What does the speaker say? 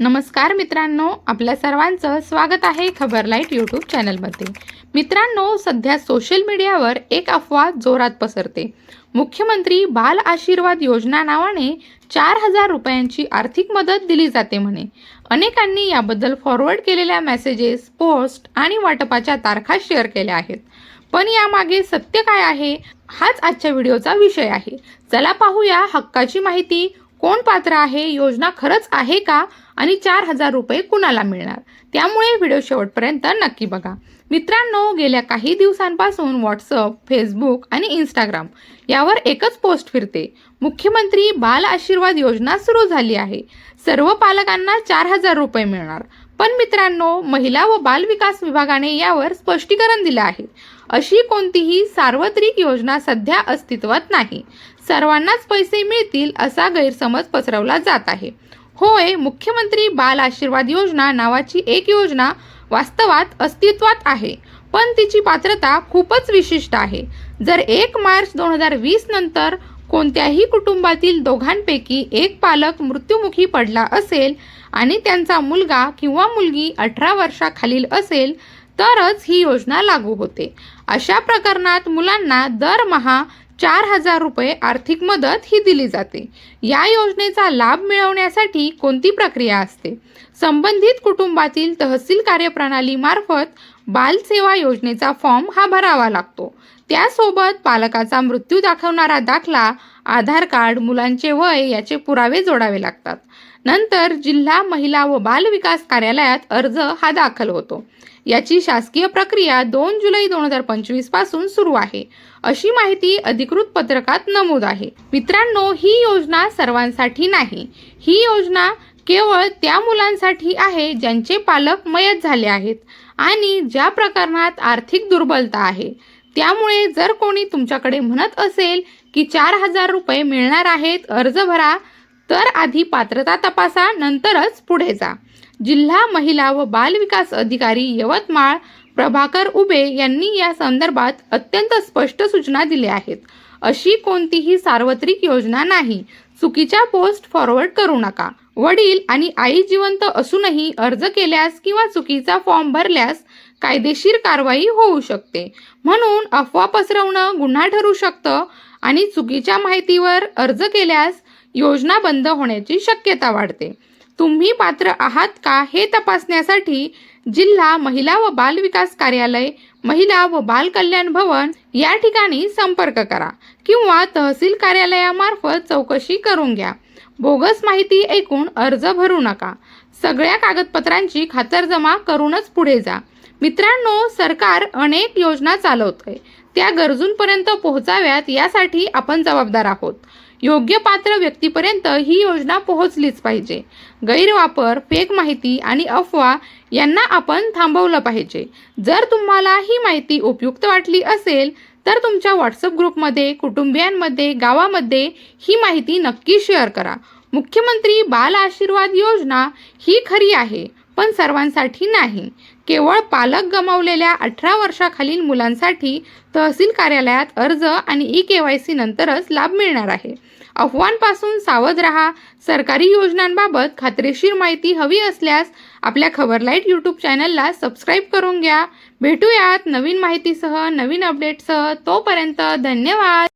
नमस्कार मित्रांनो आपल्या सर्वांचं स्वागत आहे खबर लाइट यूट्यूब चॅनलमध्ये. मित्रांनो सध्या सोशल मीडियावर एक अफवा जोरात पसरते. मुख्यमंत्री बाल आशीर्वाद योजना नावाने चार हजार रुपयांची आर्थिक मदत दिली जाते म्हणे. अनेकांनी याबद्दल फॉरवर्ड केलेल्या मेसेजेस पोस्ट आणि वाटपाच्या तारखा शेअर केल्या आहेत. पण यामागे सत्य काय आहे? हाच आजच्या व्हिडिओचा विषय आहे. चला पाहूया हक्काची माहिती कोण पात्र आहे योजना खरंच आहे का? आणि चार हजार रुपये कुणाला मिळणार? त्यामुळे व्हिडिओ शेवटपर्यंत नक्की बघा. मित्रांनो गेल्या काही दिवसांपासून व्हॉट्सअप फेसबुक आणि इंस्टाग्राम यावर एकच पोस्ट फिरते. मुख्यमंत्री बाल आशीर्वाद योजना सुरू झाली आहे. सर्व पालकांना चार हजार रुपये मिळणार. पण मित्रांनो महिला व बाल विकास विभागाने यावर स्पष्टीकरण दिलं आहे. अशी कोणतीही सार्वत्रिक योजना सध्या अस्तित्वात नाही. सर्वांनाच पैसे मिळतील असा गैरसमज पसरवला जात आहे. होय मुख्यमंत्री बाल आशीर्वाद योजना नावाची एक योजना वास्तवात अस्तित्वात आहे पण तिची पात्रता खूपच विशिष्ट आहे. जर एक मार्च दोन हजार वीस नंतर कोणत्याही कुटुंबातील दोघांपैकी एक पालक मृत्युमुखी पडला असेल आणि त्यांचा मुलगा किंवा मुलगी अठरा वर्षाखालील असेल तरच ही योजना लागू होते. अशा प्रकरणात मुलांना दरमहा चार हजार रुपये आर्थिक मदत ही दिली जाते. या योजनेचा लाभ मिळवण्यासाठी कोणती प्रक्रिया असते? संबंधित कुटुंबातील तहसील कार्यप्रणालीमार्फत बालसेवा योजनेचा फॉर्म हा भरावा लागतो. त्यासोबत पालकाचा मृत्यू दाखवणारा दाखला आधार कार्ड मुलांचे वय याचे पुरावे जोडावे लागतात. नंतर जिल्हा महिला व बाल विकास कार्यालयात अर्ज हा दाखल होतो. याची शासकीय प्रक्रिया दोन जुलै दोन हजार पंचवीसपासून सुरू आहे. अशी माहिती अधिकृत पत्रकात नमूद आहे. मित्रांनो ही योजना सर्वांसाठी नाही. ही योजना केवळ त्या मुलांसाठी आहे ज्यांचे पालक मयत झाले आहेत. आणि ज्या प्रकरणात आर्थिक दुर्बलता आहे त्यामुळे जर कोणी तुमच्याकडे म्हणत असेल की चार हजार रुपये मिळणार आहेत अर्ज भरा तर आधी पात्रता तपासा नंतरच पुढे जा. जिल्हा महिला व बाल विकास अधिकारी यवतमाळ प्रभाकर उबे यांनी या संदर्भात अत्यंत स्पष्ट सूचना दिल्या आहेत. अशी कोणतीही सार्वत्रिक योजना नाही. चुकीच्या पोस्ट फॉरवर्ड करू नका. वडील आणि आई जिवंत असूनही अर्ज केल्यास किंवा चुकीचा फॉर्म भरल्यास कायदेशीर कारवाई होऊ शकते. म्हणून अफवा पसरवणं गुन्हा ठरू शकतं आणि चुकीच्या माहितीवर अर्ज केल्यास योजना बंद होण्याची शक्यता वाढते. तुम्ही पात्र आहात का हे तपासण्यासाठी जिल्हा महिला व बाल विकास कार्यालय महिला व बाल कल्याण भवन या ठिकाणी संपर्क करा किंवा तहसील कार्यालयामार्फत चौकशी करून घ्या. बोगस माहिती ऐकून अर्ज भरू नका. सगळ्या कागदपत्रांची खातरजमा करूनच पुढे जा. मित्रांनो सरकार अनेक योजना चालवतंय. त्या गरजूंपर्यंत पोहोचाव्यात यासाठी आपण जबाबदार आहोत. योग्य पात्र व्यक्तीपर्यंत ही योजना पोहोचलीच पाहिजे. गैरवापर फेक माहिती आणि अफवा यांना आपण थांबवलं पाहिजे. जर तुम्हाला ही माहिती उपयुक्त वाटली असेल तर तुमच्या व्हॉट्सअप ग्रुपमध्ये कुटुंबियांमध्ये गावामध्ये ही माहिती नक्की शेअर करा. मुख्यमंत्री बाल आशीर्वाद योजना ही खरी आहे. पण सर्वांसाठी नाही. केवळ पालक गमावलेल्या अठरा वर्षाखालील मुलांसाठी तहसील कार्यालयात अर्ज आणि ई के वाय सी नंतरच लाभ मिळणार आहे. अफवांपासून सावध रहा. सरकारी योजनांबाबत खात्रीशीर माहिती हवी असल्यास आपल्या खबरलाईट यूट्यूब चॅनलला सबस्क्राईब करून घ्या. भेटूयात नवीन माहितीसह नवीन अपडेटसह. तोपर्यंत धन्यवाद.